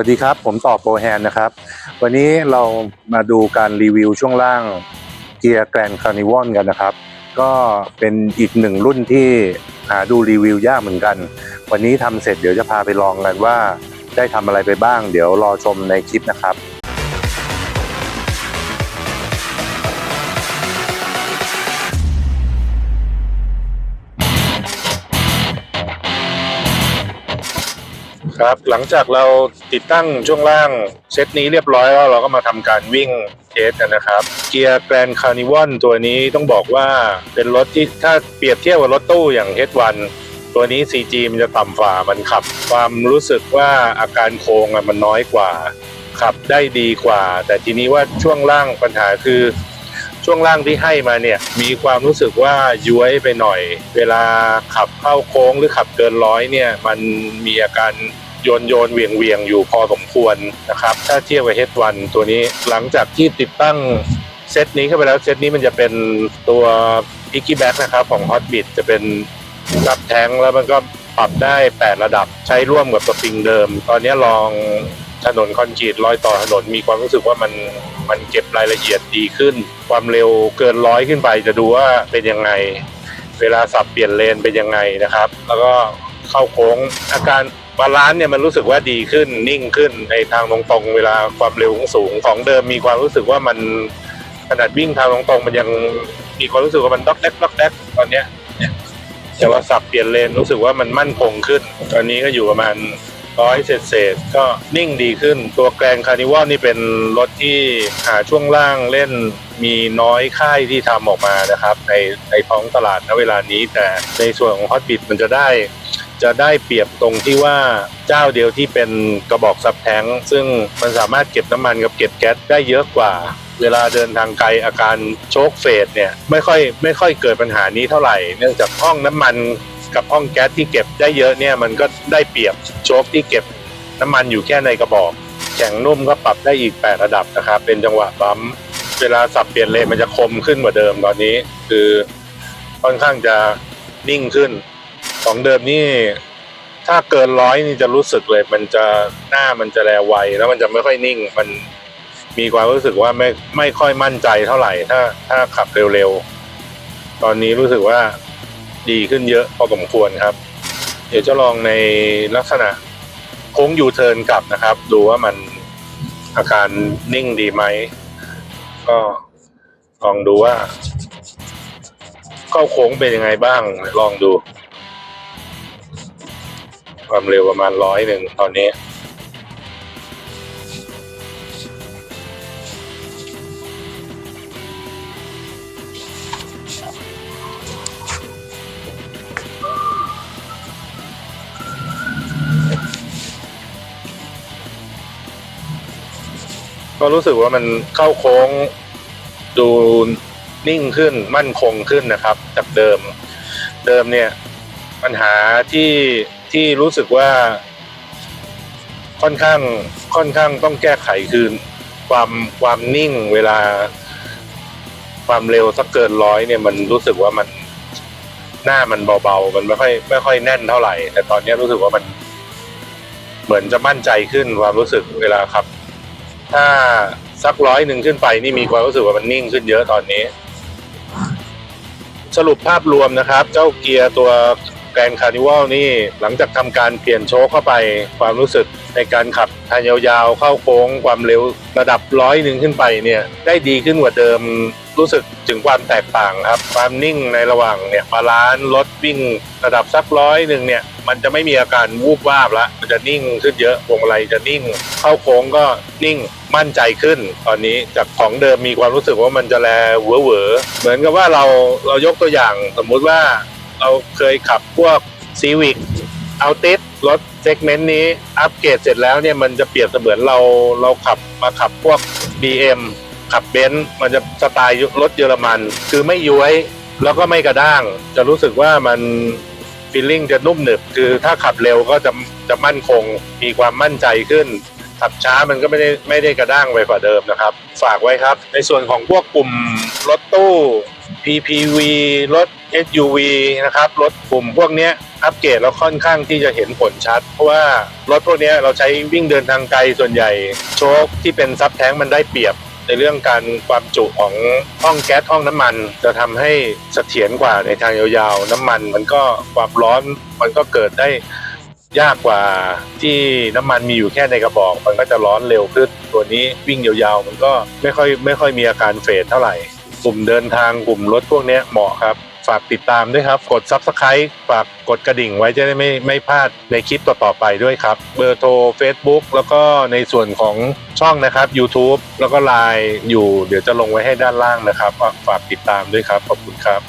วัสดีครับ ผมต่อโปรแฮนนะครับ วันนี้เรามาดูการรีวิวช่วงล่างเกียร์แกรนคาร์นิวอนกันนะครับ ก็เป็นอีกหนึ่งรุ่นที่หาดูรีวิวยากเหมือนกัน วันนี้ทำเสร็จเดี๋ยวจะพาไปลองกันว่า ได้ทำอะไรไปบ้าง เดี๋ยวรอชมในคลิปนะครับ ครับ หลังจากเราติดตั้งช่วงล่างเซตนี้เรียบร้อยแล้วเราก็มาทำการวิ่งเทสกันนะครับ เกียร์แกรนคาร์นิวอลตัวนี้ต้องบอกว่าเป็นรถที่ถ้าเปรียบเทียบกับรถตู้อย่าง H1 ตัวนี้ CG มันจะต่ำฝ่ามันขับ ความรู้สึกว่าอาการโค้งมันน้อยกว่า ขับได้ดีกว่า แต่ทีนี้ว่าช่วงล่างปัญหาคือช่วงล่างที่ให้มาเนี่ยมีความรู้สึกว่าย้วยไปหน่อย เวลาขับเข้าโค้งหรือขับเกินร้อยเนี่ยมันมีอาการ โยนโยนเวียงเวียงอยู่พอสมควรนะครับ ถ้าเทียบกับ H1 ตัวนี้หลังจากที่ติดตั้งเซตนี้เข้าไปแล้วเซตนี้มันจะเป็นตัว Piggy Back นะครับของ Hotbit จะเป็นรับแทงแล้วมันก็ปรับได้ 8 ระดับใช้ร่วมกับสปริงเดิม ตอนนี้ลองถนนคอนกรีตรอยต่อถนนมีความรู้สึกว่ามันมันเก็บรายละเอียดดีขึ้น ความเร็วเกินร้อยขึ้นไปจะดูว่าเป็นยังไง เวลาสับเปลี่ยนเลนเป็นยังไงนะครับ แล้วก็เข้าโค้งอาการ บาลานซ์เนี่ยมันรู้สึกว่าดีขึ้นนิ่งขึ้นในทางตรงๆเวลาความเร็วสูงของเดิมมีความรู้สึกว่ามันขนาดวิ่งทางตรงๆมันยังมีความรู้สึกว่ามันด็อกแดกด็อกแดกตอนเนี้ยเนี่ยแต่ว่าสับเปลี่ยนเลนรู้สึกว่ามันมั่นคงขึ้น ตอนนี้ก็อยู่ประมาณร้อยเศษเศษๆก็นิ่งดีขึ้น ตัวแกรนคาร์นิวอลนี่เป็นรถที่หาช่วงล่างเล่นมีน้อยค่ายที่ทำออกมานะครับ ในในท้องตลาดณเวลานี้ แต่ในส่วนของฮอตบิ t มันจะได้ จะได้เปรียบตรงที่ว่าเจ้าเดียวที่เป็นกระบอกซับแทงซึ่งมันสามารถเก็บน้ำมันกับเก็บแก๊สได้เยอะกว่า เวลาเดินทางไกลอาการโชคเฟดเนี่ยไม่ค่อยไม่ค่อยเกิดปัญหานี้เท่าไหร่ เนื่องจากห้องน้ำมันกับห้องแก๊สที่เก็บได้เยอะเนี่ยมันก็ได้เปรียบโชคที่เก็บน้ำมันอยู่แค่ในกระบอกแข็งนุ่มก็ปรับได้อีก 8 ระดับนะครับเป็นจังหวะบัมเวลาสับเปลี่ยนเลนมันจะคมขึ้นกว่าเดิมตอนนี้ คือค่อนข้างจะนิ่งขึ้น ของเดิมนี่ถ้าเกินร้อยนี่จะรู้สึกเลย มันจะหน้ามันจะแลไวแล้วมันจะไม่ค่อยนิ่ง มันมีความรู้สึกว่าไม่ไม่ค่อยมั่นใจเท่าไหร่ ถ้าถ้าขับเร็วๆ ตอนนี้รู้สึกว่าดีขึ้นเยอะพอสมควรครับ เดี๋ยวจะลองในลักษณะโค้งยูเทิร์นกลับนะครับ ดูว่ามันอาการนิ่งดีไหม ก็ลองดูว่า เข้าโค้งเป็นยังไงบ้างลองดู ความเร็วประมาณร้อยหนึ่งตอนนี้ก็รู้สึกว่ามันเข้าโค้งดูนิ่งขึ้นมั่นคงขึ้นนะครับ จากเดิม เดิมเนี่ย ปัญหาที่ ที่รู้สึกว่าค่อนข้างค่อนข้างต้องแก้ไขคือความความนิ่งเวลาความเร็วสักเกินร้อยเนี่ยมันรู้สึกว่ามันหน้ามันเบาๆ มันไม่ค่อยไม่ค่อยแน่นเท่าไหร่ แต่ตอนนี้รู้สึกว่ามัน เหมือนจะมั่นใจขึ้นความรู้สึกเวลาขับ ถ้าสักร้อยหนึ่งขึ้นไปนี่มีความรู้สึกว่ามันนิ่งขึ้นเยอะตอนนี้ สรุปภาพรวมนะครับ เจ้าเกียร์ตัว แกรนคาร์นิวัลนี่หลังจากทำการเปลี่ยนโชคเข้าไปความรู้สึกในการขับทางยาวๆ เข้าโค้งความเร็วระดับร้อยหนึ่งขึ้นไปเนี่ยได้ดีขึ้นกว่าเดิมรู้สึกถึงความแตกต่างครับ ความนิ่งในระหว่างเนี่ยบาลานซ์รถวิ่งระดับสักร้อยหนึ่งเนี่ยมันจะไม่มีอาการวูบวาบละมันจะนิ่งขึ้นเยอะวงมาลัยจะนิ่ง เข้าโค้งก็นิ่งมั่นใจขึ้น ตอนนี้จากของเดิมมีความรู้สึกว่ามันจะแลเวอเวอเหมือนกับว่าเราเรายกตัวอย่างสมมุติว่า เราเคยขับพวกซีวิกเอาติสรถเซกเมนต์นี้อัปเกรดเสร็จแล้วเนี่ยมันจะเปรียบเสมือนเราเราขับมาขับพวก BM ขับเบนซ์มันจะสไตล์รถเยอรมัน คือไม่ย้วยแล้วก็ไม่กระด้าง จะรู้สึกว่ามันฟีลลิ่งจะนุ่มหนึบ คือถ้าขับเร็วก็จะจะมั่นคงมีความมั่นใจขึ้น ขับช้ามันก็ไม่ได้ไม่ได้กระด้างไปกว่าเดิมนะครับ ฝากไว้ครับ ในส่วนของพวกกลุ่มรถตู้ PPV รถ SUV นะครับรถกลุ่มพวกนี้อัปเกรดแล้วค่อนข้างที่จะเห็นผลชัด เพราะว่ารถพวกนี้เราใช้วิ่งเดินทางไกลส่วนใหญ่ โชคที่เป็นซับแท้งมันได้เปรียบในเรื่องการความจุของห้องแก๊สห้องน้ำมัน จะทำให้เสถียรกว่าในทางยาวๆ น้ำมัน มันก็ความร้อนมันก็เกิดได้ยากกว่าที่น้ำมันมีอยู่แค่ในกระบอก มันก็จะร้อนเร็วขึ้นตัวนี้วิ่งยาวๆ มันก็ไม่ค่อยไม่ค่อยมีอาการเฟดเท่าไหร่ กลุ่มเดินทางกลุ่มรถพวกเนี้ยเหมาะครับ ฝากติดตามด้วยครับ กด Subscribe ฝากกดกระดิ่งไว้จะได้ไม่ไม่พลาดในคลิปต่อๆไปด้วยครับ เบอร์โทร Facebook แล้วก็ในส่วนของช่องนะครับ YouTube แล้วก็ Line อยู่ เดี๋ยวจะลงไว้ให้ด้านล่างนะครับ ฝากฝากติดตามด้วยครับ ขอบคุณครับ